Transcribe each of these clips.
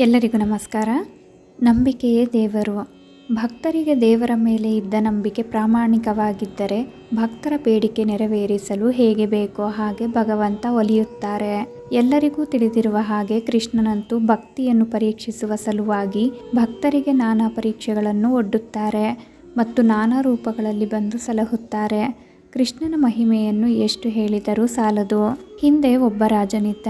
ಎಲ್ಲರಿಗೂ ನಮಸ್ಕಾರ. ನಂಬಿಕೆಯೇ ದೇವರು. ಭಕ್ತರಿಗೆ ದೇವರ ಮೇಲೆ ಇದ್ದ ನಂಬಿಕೆ ಪ್ರಾಮಾಣಿಕವಾಗಿದ್ದರೆ ಭಕ್ತರ ಬೇಡಿಕೆ ನೆರವೇರಿಸಲು ಹೇಗೆ ಬೇಕೋ ಹಾಗೆ ಭಗವಂತ ಒಲಿಯುತ್ತಾರೆ. ಎಲ್ಲರಿಗೂ ತಿಳಿದಿರುವ ಹಾಗೆ ಕೃಷ್ಣನಂತೂ ಭಕ್ತಿಯನ್ನು ಪರೀಕ್ಷಿಸುವ ಸಲುವಾಗಿ ಭಕ್ತರಿಗೆ ನಾನಾ ಪರೀಕ್ಷೆಗಳನ್ನು ಒಡ್ಡುತ್ತಾರೆ ಮತ್ತು ನಾನಾ ರೂಪಗಳಲ್ಲಿ ಬಂದು ಸಲಹುತ್ತಾರೆ. ಕೃಷ್ಣನ ಮಹಿಮೆಯನ್ನು ಎಷ್ಟು ಹೇಳಿದರೂ ಸಾಲದು. ಹಿಂದೆ ಒಬ್ಬ ರಾಜನಿದ್ದ.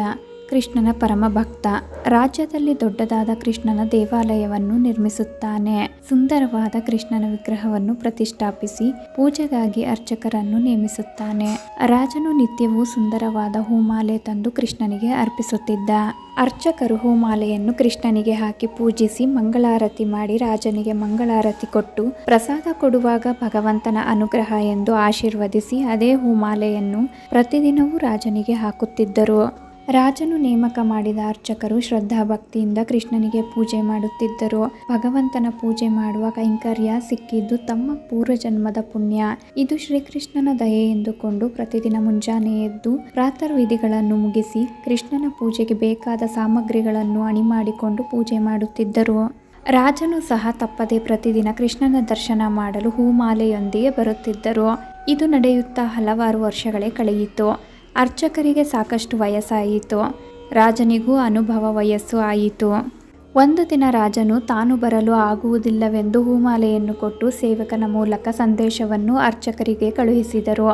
ಕೃಷ್ಣನ ಪರಮ ಭಕ್ತ. ರಾಜ್ಯದಲ್ಲಿ ದೊಡ್ಡದಾದ ಕೃಷ್ಣನ ದೇವಾಲಯವನ್ನು ನಿರ್ಮಿಸುತ್ತಾನೆ. ಸುಂದರವಾದ ಕೃಷ್ಣನ ವಿಗ್ರಹವನ್ನು ಪ್ರತಿಷ್ಠಾಪಿಸಿ ಪೂಜೆಗಾಗಿ ಅರ್ಚಕರನ್ನು ನೇಮಿಸುತ್ತಾನೆ. ರಾಜನು ನಿತ್ಯವೂ ಸುಂದರವಾದ ಹೂಮಾಲೆ ತಂದು ಕೃಷ್ಣನಿಗೆ ಅರ್ಪಿಸುತ್ತಿದ್ದ. ಅರ್ಚಕರು ಹೂಮಾಲೆಯನ್ನು ಕೃಷ್ಣನಿಗೆ ಹಾಕಿ ಪೂಜಿಸಿ ಮಂಗಳಾರತಿ ಮಾಡಿ ರಾಜನಿಗೆ ಮಂಗಳಾರತಿ ಕೊಟ್ಟು ಪ್ರಸಾದ ಕೊಡುವಾಗ ಭಗವಂತನ ಅನುಗ್ರಹ ಎಂದು ಆಶೀರ್ವದಿಸಿ ಅದೇ ಹೂಮಾಲೆಯನ್ನು ಪ್ರತಿದಿನವೂ ರಾಜನಿಗೆ ಹಾಕುತ್ತಿದ್ದರು. ರಾಜನು ನೇಮಕ ಮಾಡಿದ ಅರ್ಚಕರು ಶ್ರದ್ಧಾಭಕ್ತಿಯಿಂದ ಕೃಷ್ಣನಿಗೆ ಪೂಜೆ ಮಾಡುತ್ತಿದ್ದರು. ಭಗವಂತನ ಪೂಜೆ ಮಾಡುವ ಕೈಂಕರ್ಯ ಸಿಕ್ಕಿದ್ದು ತಮ್ಮ ಪೂರ್ವಜನ್ಮದ ಪುಣ್ಯ. ಇದು ಶ್ರೀಕೃಷ್ಣನ ದಯೆ ಎಂದುಕೊಂಡು ಪ್ರತಿದಿನ ಮುಂಜಾನೆ ಎದ್ದು ಪ್ರಾತರ್ವಿಧಿಗಳನ್ನು ಮುಗಿಸಿ ಕೃಷ್ಣನ ಪೂಜೆಗೆ ಬೇಕಾದ ಸಾಮಗ್ರಿಗಳನ್ನು ಅಣಿ ಮಾಡಿಕೊಂಡು ಪೂಜೆ ಮಾಡುತ್ತಿದ್ದರು. ರಾಜನು ಸಹ ತಪ್ಪದೆ ಪ್ರತಿದಿನ ಕೃಷ್ಣನ ದರ್ಶನ ಮಾಡಲು ಹೂಮಾಲೆಯೊಂದಿಗೆ ಬರುತ್ತಿದ್ದರು. ಇದು ನಡೆಯುತ್ತಾ ಹಲವಾರು ವರ್ಷಗಳೇ ಕಳೆಯಿತು. ಅರ್ಚಕರಿಗೆ ಸಾಕಷ್ಟು ವಯಸ್ಸಾಯಿತು. ರಾಜನಿಗೂ ಅನುಭವ ವಯಸ್ಸು ಆಯಿತು. ಒಂದು ದಿನ ರಾಜನು ತಾನು ಬರಲು ಆಗುವುದಿಲ್ಲವೆಂದು ಹೂಮಾಲೆಯನ್ನು ಕೊಟ್ಟು ಸೇವಕನ ಮೂಲಕ ಸಂದೇಶವನ್ನು ಅರ್ಚಕರಿಗೆ ಕಳುಹಿಸಿದರು.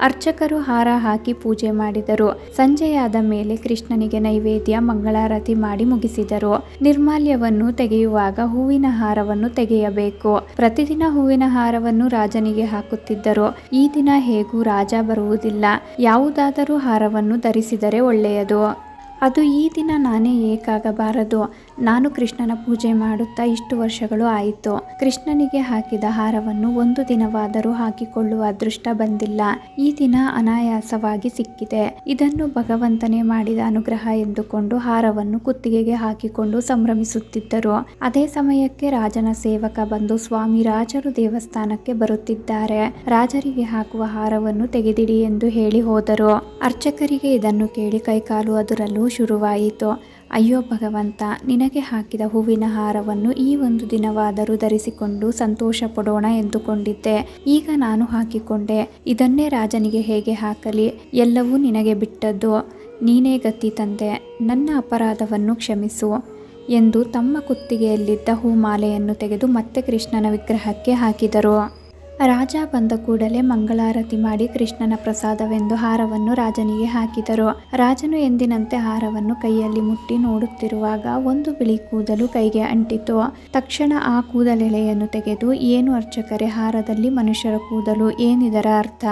ಅರ್ಚಕರು ಹಾರ ಹಾಕಿ ಪೂಜೆ ಮಾಡಿದರು. ಸಂಜೆಯಾದ ಮೇಲೆ ಕೃಷ್ಣನಿಗೆ ನೈವೇದ್ಯ, ಮಂಗಳಾರತಿ ಮಾಡಿ ಮುಗಿಸಿದರು. ನಿರ್ಮಾಲ್ಯವನ್ನು ತೆಗೆಯುವಾಗ ಹೂವಿನ ಹಾರವನ್ನು ತೆಗೆಯಬೇಕು. ಪ್ರತಿದಿನ ಹೂವಿನ ಹಾರವನ್ನು ರಾಜನಿಗೆ ಹಾಕುತ್ತಿದ್ದರು. ಈ ದಿನ ಹೇಗೂ ರಾಜ ಬರುವುದಿಲ್ಲ. ಯಾವುದಾದರೂ ಹಾರವನ್ನು ಧರಿಸಿದರೆ ಒಳ್ಳೆಯದು. ಅದು ಈ ದಿನ ನಾನೇ ಏಕಾಗಬಾರದು. ನಾನು ಕೃಷ್ಣನ ಪೂಜೆ ಮಾಡುತ್ತಾ ಇಷ್ಟು ವರ್ಷಗಳು ಆಯಿತು. ಕೃಷ್ಣನಿಗೆ ಹಾಕಿದ ಹಾರವನ್ನು ಒಂದು ದಿನವಾದರೂ ಹಾಕಿಕೊಳ್ಳುವ ಅದೃಷ್ಟ ಬಂದಿಲ್ಲ. ಈ ದಿನ ಅನಾಯಾಸವಾಗಿ ಸಿಕ್ಕಿದೆ. ಇದನ್ನು ಭಗವಂತನೇ ಮಾಡಿದ ಅನುಗ್ರಹ ಎಂದುಕೊಂಡು ಹಾರವನ್ನು ಕುತ್ತಿಗೆಗೆ ಹಾಕಿಕೊಂಡು ಸಂಭ್ರಮಿಸುತ್ತಿದ್ದರು. ಅದೇ ಸಮಯಕ್ಕೆ ರಾಜನ ಸೇವಕ ಬಂದು ಸ್ವಾಮಿ ರಾಜರು ದೇವಸ್ಥಾನಕ್ಕೆ ಬರುತ್ತಿದ್ದಾರೆ. ರಾಜರಿಗೆ ಹಾಕುವ ಹಾರವನ್ನು ತೆಗೆದಿಡಿ ಎಂದು ಹೇಳಿ ಹೋದರು. ಅರ್ಚಕರಿಗೆ ಇದನ್ನು ಕೇಳಿ ಕೈಕಾಲು ಅದರಲ್ಲೂ ಶುರುವಾಯಿತು? ಅಯ್ಯೋ ಭಗವಂತ, ನಿನಗೆ ಹಾಕಿದ ಹೂವಿನ ಹಾರವನ್ನು ಈ ಒಂದು ದಿನವಾದರೂ ಧರಿಸಿಕೊಂಡು ಸಂತೋಷ ಪಡೋಣ ಎಂದುಕೊಂಡಿದ್ದೆ. ಈಗ ನಾನು ಹಾಕಿಕೊಂಡೆ. ಇದನ್ನೇ ರಾಜನಿಗೆ ಹೇಗೆ ಹಾಕಲಿ? ಎಲ್ಲವೂ ನಿನಗೆ ಬಿಟ್ಟದ್ದು. ನೀನೇ ಗತಿ ತಂದೆ. ನನ್ನ ಅಪರಾಧವನ್ನು ಕ್ಷಮಿಸು ಎಂದು ತಮ್ಮ ಕುತ್ತಿಗೆಯಲ್ಲಿದ್ದ ಹೂಮಾಲೆಯನ್ನು ತೆಗೆದು ಮತ್ತೆ ಕೃಷ್ಣನ ವಿಗ್ರಹಕ್ಕೆ ಹಾಕಿದರು. ರಾಜ ಬಂದ ಕೂಡಲೇ ಮಂಗಳಾರತಿ ಮಾಡಿ ಕೃಷ್ಣನ ಪ್ರಸಾದವೆಂದು ಹಾರವನ್ನು ರಾಜನಿಗೆ ಹಾಕಿದರು. ರಾಜನು ಎಂದಿನಂತೆ ಹಾರವನ್ನು ಕೈಯಲ್ಲಿ ಮುಟ್ಟಿ ನೋಡುತ್ತಿರುವಾಗ ಒಂದು ಬಿಳಿ ಕೂದಲು ಕೈಗೆ ಅಂಟಿತು. ತಕ್ಷಣ ಆ ಕೂದಲೆಳೆಯನ್ನು ತೆಗೆದು, ಏನು ಅರ್ಚಕರೇ, ಹಾರದಲ್ಲಿ ಮನುಷ್ಯರ ಕೂದಲು ಏನಿದರ ಅರ್ಥ?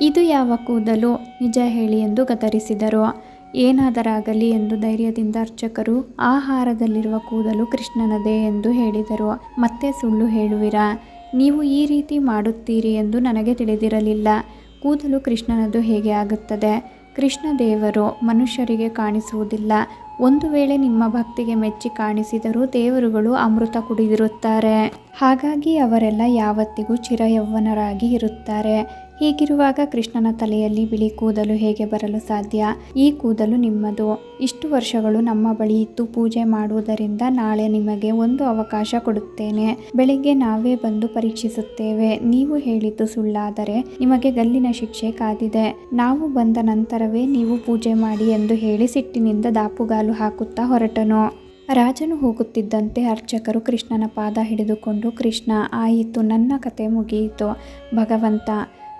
ಇದು ಯಾವ ಕೂದಲು? ನಿಜ ಹೇಳಿ ಎಂದು ಗದರಿಸಿದರು. ಏನಾದರಾಗಲಿ ಎಂದು ಧೈರ್ಯದಿಂದ ಅರ್ಚಕರು, ಆ ಹಾರದಲ್ಲಿರುವ ಕೂದಲು ಕೃಷ್ಣನದೇ ಎಂದು ಹೇಳಿದರು. ಮತ್ತೆ ಸುಳ್ಳು ಹೇಳುವಿರಾ? ನೀವು ಈ ರೀತಿ ಮಾಡುತ್ತೀರಿ ಎಂದು ನನಗೆ ತಿಳಿದಿರಲಿಲ್ಲ. ಕೂದಲು ಕೃಷ್ಣನದು ಹೇಗೆ ಆಗುತ್ತದೆ? ಕೃಷ್ಣ ದೇವರು ಮನುಷ್ಯರಿಗೆ ಕಾಣಿಸುವುದಿಲ್ಲ. ಒಂದು ವೇಳೆ ನಿಮ್ಮ ಭಕ್ತಿಗೆ ಮೆಚ್ಚಿ ಕಾಣಿಸಿದರೂ ದೇವರುಗಳು ಅಮೃತ ಕುಡಿದಿರುತ್ತಾರೆ. ಹಾಗಾಗಿ ಅವರೆಲ್ಲ ಯಾವತ್ತಿಗೂ ಚಿರಯೌವನರಾಗಿ ಇರುತ್ತಾರೆ. ಹೀಗಿರುವಾಗ ಕೃಷ್ಣನ ತಲೆಯಲ್ಲಿ ಬಿಳಿ ಕೂದಲು ಹೇಗೆ ಬರಲು ಸಾಧ್ಯ? ಈ ಕೂದಲು ನಿಮ್ಮದು. ಇಷ್ಟು ವರ್ಷಗಳು ನಮ್ಮ ಬಳಿ ಇತ್ತು. ಪೂಜೆ ಮಾಡುವುದರಿಂದ ನಾಳೆ ನಿಮಗೆ ಒಂದು ಅವಕಾಶ ಕೊಡುತ್ತೇನೆ. ಬೆಳಿಗ್ಗೆ ನಾವೇ ಬಂದು ಪರೀಕ್ಷಿಸುತ್ತೇವೆ. ನೀವು ಹೇಳಿದ್ದು ಸುಳ್ಳಾದರೆ ನಿಮಗೆ ಗಲ್ಲಿನ ಶಿಕ್ಷೆ ಕಾದಿದೆ. ನಾವು ಬಂದ ನಂತರವೇ ನೀವು ಪೂಜೆ ಮಾಡಿ ಎಂದು ಹೇಳಿ ಸಿಟ್ಟಿನಿಂದ ದಾಪುಗಾಲು ಹಾಕುತ್ತಾ ಹೊರಟನು. ರಾಜನು ಹೋಗುತ್ತಿದ್ದಂತೆ ಅರ್ಚಕರು ಕೃಷ್ಣನ ಪಾದ ಹಿಡಿದುಕೊಂಡು, ಕೃಷ್ಣ, ಆಯಿತು. ನನ್ನ ಕತೆ ಮುಗಿಯಿತು. ಭಗವಂತ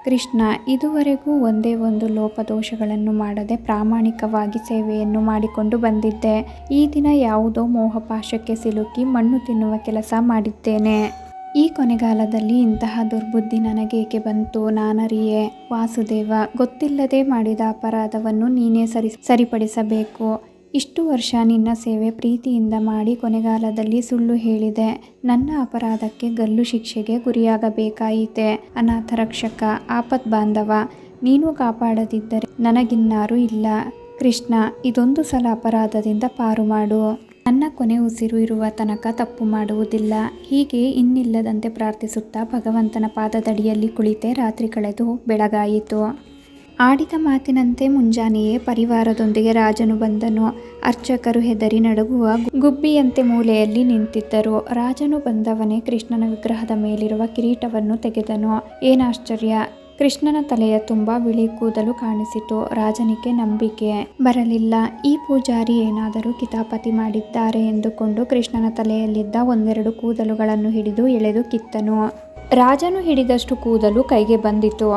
ಕೃಷ್ಣ, ಇದುವರೆಗೂ ಒಂದೇ ಒಂದು ಲೋಪದೋಷಗಳನ್ನು ಮಾಡದೆ ಪ್ರಾಮಾಣಿಕವಾಗಿ ಸೇವೆಯನ್ನು ಮಾಡಿಕೊಂಡು ಬಂದಿದ್ದೆ. ಈ ದಿನ ಯಾವುದೋ ಮೋಹಪಾಶಕ್ಕೆ ಸಿಲುಕಿ ಮಣ್ಣು ತಿನ್ನುವ ಕೆಲಸ ಮಾಡಿದ್ದೇನೆ. ಈ ಕೊನೆಗಾಲದಲ್ಲಿ ಇಂತಹ ದುರ್ಬುದ್ಧಿ ನನಗೇಕೆ ಬಂತು ನಾನರಿಯೇ? ವಾಸುದೇವ, ಗೊತ್ತಿಲ್ಲದೆ ಮಾಡಿದ ಅಪರಾಧವನ್ನು ನೀನೇ ಸರಿ, ಸರಿಪಡಿಸಬೇಕು. ಇಷ್ಟು ವರ್ಷ ನಿನ್ನ ಸೇವೆ ಪ್ರೀತಿಯಿಂದ ಮಾಡಿ ಕೊನೆಗಾಲದಲ್ಲಿ ಸುಳ್ಳು ಹೇಳಿದೆ. ನನ್ನ ಅಪರಾಧಕ್ಕೆ ಗಲ್ಲು ಶಿಕ್ಷೆಗೆ ಗುರಿಯಾಗಬೇಕಾಯಿತೆ? ಅನಾಥ ರಕ್ಷಕ, ಆಪತ್ ಬಾಂಧವ, ನೀನು ಕಾಪಾಡದಿದ್ದರೆ ನನಗಿನ್ನಾರೂ ಇಲ್ಲ. ಕೃಷ್ಣ, ಇದೊಂದು ಸಲ ಅಪರಾಧದಿಂದ ಪಾರು ಮಾಡು. ನನ್ನ ಕೊನೆ ಉಸಿರು ಇರುವ ತನಕ ತಪ್ಪು ಮಾಡುವುದಿಲ್ಲ. ಹೀಗೆ ಇನ್ನಿಲ್ಲದಂತೆ ಪ್ರಾರ್ಥಿಸುತ್ತಾ ಭಗವಂತನ ಪಾದದಡಿಯಲ್ಲಿ ಕುಳಿತೆ ರಾತ್ರಿ ಕಳೆದು ಬೆಳಗಾಯಿತು. ಆಡಿದ ಮಾತಿನಂತೆ ಮುಂಜಾನೆಯೇ ಪರಿವಾರದೊಂದಿಗೆ ರಾಜನು ಬಂದನು. ಅರ್ಚಕರು ಹೆದರಿ ನಡುಗುವ ಗುಬ್ಬಿಯಂತೆ ಮೂಲೆಯಲ್ಲಿ ನಿಂತಿದ್ದರು. ರಾಜನು ಬಂದವನೇ ಕೃಷ್ಣನ ವಿಗ್ರಹದ ಮೇಲಿರುವ ಕಿರೀಟವನ್ನು ತೆಗೆದನು. ಏನಾಶ್ಚರ್ಯ! ಕೃಷ್ಣನ ತಲೆಯ ತುಂಬ ಬಿಳಿ ಕೂದಲು ಕಾಣಿಸಿತು. ರಾಜನಿಗೆ ನಂಬಿಕೆ ಬರಲಿಲ್ಲ. ಈ ಪೂಜಾರಿ ಏನಾದರೂ ಕಿತಾಪತಿ ಮಾಡಿದ್ದಾರೆ ಎಂದುಕೊಂಡು ಕೃಷ್ಣನ ತಲೆಯಲ್ಲಿದ್ದ ಒಂದೆರಡು ಕೂದಲುಗಳನ್ನು ಹಿಡಿದು ಎಳೆದು ಕಿತ್ತನು. ರಾಜನು ಹಿಡಿದಷ್ಟು ಕೂದಲು ಕೈಗೆ ಬಂದಿತು.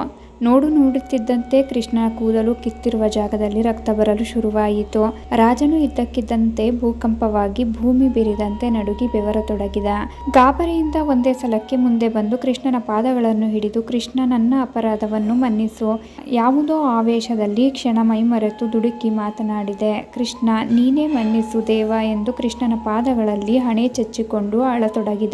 ನೋಡು ನೋಡುತ್ತಿದ್ದಂತೆ ಕೃಷ್ಣನ ಕೂದಲು ಕಿತ್ತಿರುವ ಜಾಗದಲ್ಲಿ ರಕ್ತ ಬರಲು ಶುರುವಾಯಿತು. ರಾಜನು ಇದ್ದಕ್ಕಿದ್ದಂತೆ ಭೂಕಂಪವಾಗಿ ಭೂಮಿ ಬಿರಿದಂತೆ ನಡುಗಿ ಬೆವರತೊಡಗಿದ. ಗಾಬರಿಯಿಂದ ಒಂದೇ ಸಲಕ್ಕೆ ಮುಂದೆ ಬಂದು ಕೃಷ್ಣನ ಪಾದಗಳನ್ನು ಹಿಡಿದು ಕೃಷ್ಣ ನನ್ನ ಅಪರಾಧವನ್ನು ಮನ್ನಿಸು. ಯಾವುದೋ ಆವೇಶದಲ್ಲಿ ಕ್ಷಣ ಮೈಮರೆತು ದುಡುಕಿ ಮಾತನಾಡಿದೆ. ಕೃಷ್ಣ, ನೀನೇ ಮನ್ನಿಸು ದೇವ ಎಂದು ಕೃಷ್ಣನ ಪಾದಗಳಲ್ಲಿ ಹಣೆ ಚಚ್ಚಿಕೊಂಡು ಅಳತೊಡಗಿದ.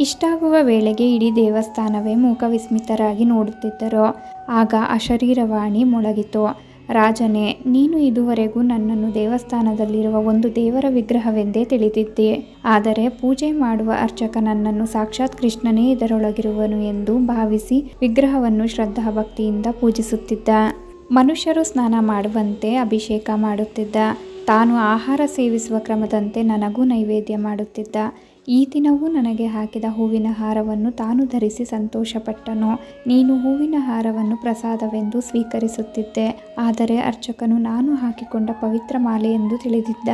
ಇಷ್ಟಾಗುವ ವೇಳೆಗೆ ಇಡೀ ದೇವಸ್ಥಾನವೇ ಮೂಕವಿಸ್ಮಿತರಾಗಿ ನೋಡುತ್ತಿದ್ದರು. ಆಗ ಅಶರೀರವಾಣಿ ಮೊಳಗಿತು. ರಾಜನೇ, ನೀನು ಇದುವರೆಗೂ ನನ್ನನ್ನು ದೇವಸ್ಥಾನದಲ್ಲಿರುವ ಒಂದು ದೇವರ ವಿಗ್ರಹವೆಂದೇ ತಿಳಿದಿದ್ದೆ. ಆದರೆ ಪೂಜೆ ಮಾಡುವ ಅರ್ಚಕ ನನ್ನನ್ನು ಸಾಕ್ಷಾತ್ ಕೃಷ್ಣನೇ ಇದರೊಳಗಿರುವನು ಎಂದು ಭಾವಿಸಿ ವಿಗ್ರಹವನ್ನು ಶ್ರದ್ಧಾಭಕ್ತಿಯಿಂದ ಪೂಜಿಸುತ್ತಿದ್ದ. ಮನುಷ್ಯರು ಸ್ನಾನ ಮಾಡುವಂತೆ ಅಭಿಷೇಕ ಮಾಡುತ್ತಿದ್ದ. ತಾನು ಆಹಾರ ಸೇವಿಸುವ ಕ್ರಮದಂತೆ ನನಗೂ ನೈವೇದ್ಯ ಮಾಡುತ್ತಿದ್ದ. ಈ ದಿನವೂ ನನಗೆ ಹಾಕಿದ ಹೂವಿನ ಹಾರವನ್ನು ತಾನು ಧರಿಸಿ ಸಂತೋಷಪಟ್ಟನು? ನೀನು ಹೂವಿನ ಹಾರವನ್ನು ಪ್ರಸಾದವೆಂದು ಸ್ವೀಕರಿಸುತ್ತಿದ್ದೆ. ಆದರೆ ಅರ್ಚಕನು ನಾನು ಹಾಕಿಕೊಂಡ ಪವಿತ್ರ ಮಾಲೆ ಎಂದು ತಿಳಿದಿದ್ದ.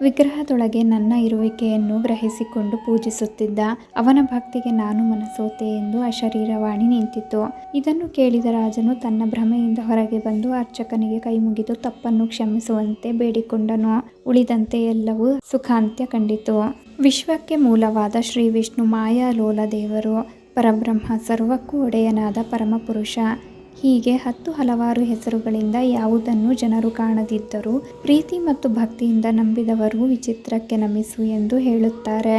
ವಿಗ್ರಹದೊಳಗೆ ನನ್ನ ಇರುವಿಕೆಯನ್ನು ಗ್ರಹಿಸಿಕೊಂಡು ಪೂಜಿಸುತ್ತಿದ್ದ ಅವನ ಭಕ್ತಿಗೆ ನಾನು ಮನಸೋತೆ ಎಂದು ಅಶರೀರವಾಣಿ ನಿಂತಿತು ಇದನ್ನು ಕೇಳಿದ ರಾಜನು ತನ್ನ ಭ್ರಮೆಯಿಂದ ಹೊರಗೆ ಬಂದು ಅರ್ಚಕನಿಗೆ ಕೈಮುಗಿದು ತಪ್ಪನ್ನು ಕ್ಷಮಿಸುವಂತೆ ಬೇಡಿಕೊಂಡನು. ಉಳಿದಂತೆ ಎಲ್ಲವೂ ಸುಖಾಂತ್ಯ ಕಂಡಿತು. ವಿಶ್ವಕ್ಕೆ ಮೂಲವಾದ ಶ್ರೀ ವಿಷ್ಣು ಮಾಯಾಲೋಲ ದೇವರು, ಪರಬ್ರಹ್ಮ ಸರ್ವಕ್ಕೂ ಒಡೆಯನಾದ ಪರಮಪುರುಷ. ಹೀಗೆ ಹತ್ತು ಹಲವಾರು ಹೆಸರುಗಳಿಂದ ಯಾವುದನ್ನು ಜನರು ಕಾಣದಿದ್ದರೂ ಪ್ರೀತಿ ಮತ್ತು ಭಕ್ತಿಯಿಂದ ನಂಬಿದವರು ವಿಚಿತ್ರಕ್ಕೆ ನಮಿಸು ಎಂದು ಹೇಳುತ್ತಾರೆ.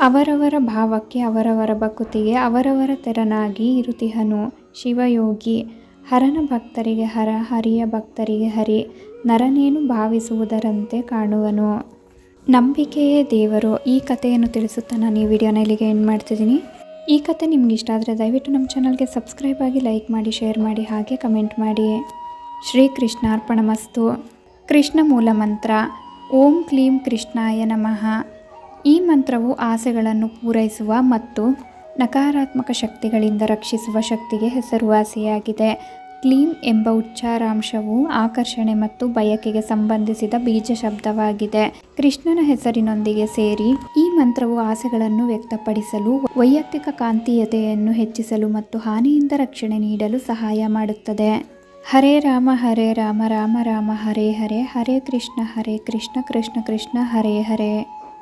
ಅವರವರ ಭಾವಕ್ಕೆ ಅವರವರ ಭಕ್ತಿಗೆ ಅವರವರ ತೆರನಾಗಿ ಇರುತಿಹನು. ಶಿವಯೋಗಿ, ಹರನ ಭಕ್ತರಿಗೆ ಹರ, ಹರಿಯ ಭಕ್ತರಿಗೆ ಹರಿ, ನರನೇನು ಭಾವಿಸುವುದರಂತೆ ಕಾಣುವನು. ನಂಬಿಕೆಯೇ ದೇವರು, ಈ ಕಥೆಯನ್ನು ತಿಳಿಸುತ್ತಾ ನಾನು ಈ ವಿಡಿಯೋನಲ್ಲಿಗೆ ಏನು ಮಾಡ್ತಿದ್ದೀನಿ. ಈ ಕತೆ ನಿಮ್ಗೆ ಇಷ್ಟ ಆದರೆ ದಯವಿಟ್ಟು ನಮ್ಮ ಚಾನಲ್ಗೆ ಸಬ್ಸ್ಕ್ರೈಬ್ ಆಗಿ ಲೈಕ್ ಮಾಡಿ, ಶೇರ್ ಮಾಡಿ, ಹಾಗೆ ಕಮೆಂಟ್ ಮಾಡಿ. ಶ್ರೀ ಕೃಷ್ಣಾರ್ಪಣಮಸ್ತು ಕೃಷ್ಣ ಮೂಲ ಮಂತ್ರ. ಓಂ ಕ್ಲೀಂ ಕೃಷ್ಣಾಯ ನಮಃ. ಈ ಮಂತ್ರವು ಆಸೆಗಳನ್ನು ಪೂರೈಸುವ ಮತ್ತು ನಕಾರಾತ್ಮಕ ಶಕ್ತಿಗಳಿಂದ ರಕ್ಷಿಸುವ ಶಕ್ತಿಗೆ ಹೆಸರುವಾಸಿಯಾಗಿದೆ. ಕ್ಲೀಂ ಎಂಬ ಉಚ್ಚಾರಾಂಶವು ಆಕರ್ಷಣೆ ಮತ್ತು ಬಯಕೆಗೆ ಸಂಬಂಧಿಸಿದ ಬೀಜ ಶಬ್ದವಾಗಿದೆ. ಕೃಷ್ಣನ ಹೆಸರಿನೊಂದಿಗೆ ಸೇರಿ ಈ ಮಂತ್ರವು ಆಸೆಗಳನ್ನು ವ್ಯಕ್ತಪಡಿಸಲು, ವೈಯಕ್ತಿಕ ಕಾಂತೀಯತೆಯನ್ನು ಹೆಚ್ಚಿಸಲು ಮತ್ತು ಹಾನಿಯಿಂದ ರಕ್ಷಣೆ ನೀಡಲು ಸಹಾಯ ಮಾಡುತ್ತದೆ. ಹರೇ ರಾಮ ಹರೇ ರಾಮ ರಾಮ ರಾಮ, ಹರೇ ಹರೇ ಹರೇ ಕೃಷ್ಣ ಹರೇ ಕೃಷ್ಣ ಕೃಷ್ಣ ಕೃಷ್ಣ, ಹರೇ ಹರೇ.